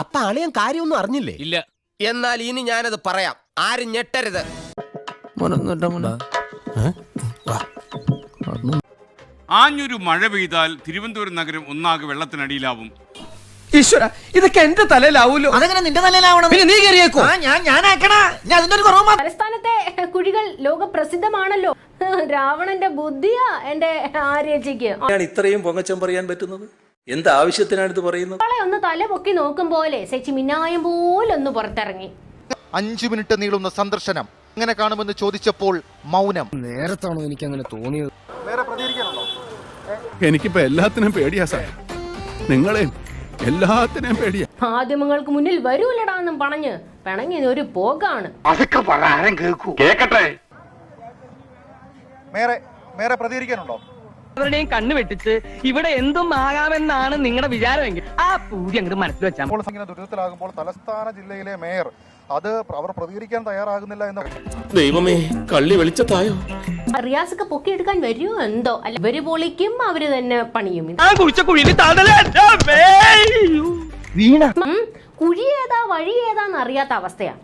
അപ്പൊ അളിയൻ കാര്യമൊന്നും അറിഞ്ഞില്ലേ? ഇല്ല. എന്നാൽ ഇനി ഞാനത് പറയാം. ആരും ഞെട്ടരുത്. ആഞ്ഞൊരു മഴ പെയ്താൽ തിരുവനന്തപുരം നഗരം ഒന്നാകെ വെള്ളത്തിനടിയിലാവും. ഈശ്വര ഇതൊക്കെ എന്റെ തലയിലാവൂലോ? അതെങ്ങനെ നിന്റെ തലയിലാവണം? പിന്നെ നീ കയറിയേക്കോ ഞാൻ ഞാൻ ആക്കണ ഞാൻ അതിന്റെ ഒരു കുറവ് തലസ്ഥാനത്തെ കുഴികൾ ലോക പ്രസിദ്ധമാണല്ലോ രാവണന്റെ ബുദ്ധിയാ എന്റെ ആര്യജിക്ക്. ഇത്രയും പൊങ്ങച്ചം പറയാൻ പറ്റുന്നത്? എന്ത് ആവശ്യത്തിനാണ് ഇത് പറയുന്നത്? അവളെ ഒന്ന് തല പൊക്കി നോക്കും പോലെ സെച്ചി മിന്നായം പോലെ ഒന്ന് പുറത്തിറങ്ങി. അഞ്ചു മിനിറ്റ് നീളുന്ന സന്ദർശനം. എങ്ങനെ കാണുമെന്ന് ചോദിച്ചപ്പോൾ മൗനം. നേരത്താണോ എനിക്ക് അങ്ങനെ തോന്നിയത് എനിക്കിപ്പോ എല്ലാത്തിനും പേടിയാ സാർ. നിങ്ങളെ എല്ലാത്തിനെയും പേടിയാ. മാധ്യമങ്ങൾക്ക് മുന്നിൽ വരൂലടാന്നും പറഞ്ഞ് പിണങ്ങി ഒരു പോകാണ്. മേറെ മേറെ പ്രതികരിക്കാനുണ്ടോ? അവരുടെയും കണ്ണ് വെട്ടിച്ച് ഇവിടെ എന്തും ആകാമെന്നാണ് നിങ്ങളുടെ വിചാരമെങ്കിൽ ആ പൂതി അങ്ങോട്ട് മനസ്സിൽ വെച്ചാൽ ഇപ്പോൾ ഇങ്ങനെ ദുരിതത്തിലാകുമ്പോൾ തലസ്ഥാന ജില്ലയിലെ മേയർ അത് അവർ പ്രതികരിക്കാൻ തയ്യാറാകുന്നില്ല എന്ന് ദൈവമേ കള്ളി വെളിച്ചത്തായോ റിയാസൊക്കെ പൊക്കിയെടുക്കാൻ വരുമോ എന്തോ? അല്ല ഇവർ പൊളിക്കും അവർ തന്നെ പണിയും. കുഴി ഏതാ വഴി ഏതാന്ന് അറിയാത്ത അവസ്ഥയാ.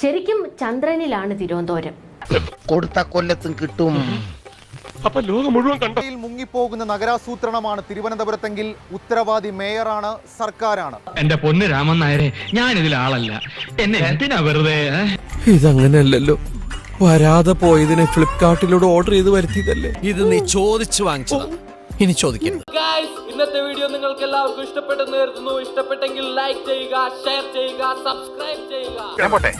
ശരിക്കും ചന്ദ്രനിലാണ് തിരുവനന്തപുരം. കൊടുത്ത കൊല്ലത്തും കിട്ടും. യിൽ മുങ്ങിപ്പോകുന്ന നഗരാസൂത്രണമാണ് തിരുവനന്തപുരത്തെങ്കിൽ ഉത്തരവാദി മേയറാണ് സർക്കാരാണ്. എന്റെ പൊന്ന് രാമൻ നായരെ ഞാൻ ഇതിൽ ആളല്ല. എന്നെ എന്തിനാ വെറുതെ? ഇതങ്ങനെയല്ലല്ലോ വരാതെ പോയതിനെ ഫ്ലിപ്കാർട്ടിലൂടെ ഓർഡർ ചെയ്ത് വരുത്തിയതല്ലേ? ഇത് നീ ചോദിച്ചു വാങ്ങിച്ചതാ ഇനി ചോദിക്കരുത്. ഇന്നത്തെ വീഡിയോ നിങ്ങൾക്ക് എല്ലാവർക്കും ഇഷ്ടപ്പെട്ടെന്ന് കരുതുന്നു. ഇഷ്ടപ്പെട്ടെങ്കിൽ ലൈക്ക് ചെയ്യുക ഷെയർ ചെയ്യുക സബ്സ്ക്രൈബ് ചെയ്യുക. ഞാൻ പോട്ടെ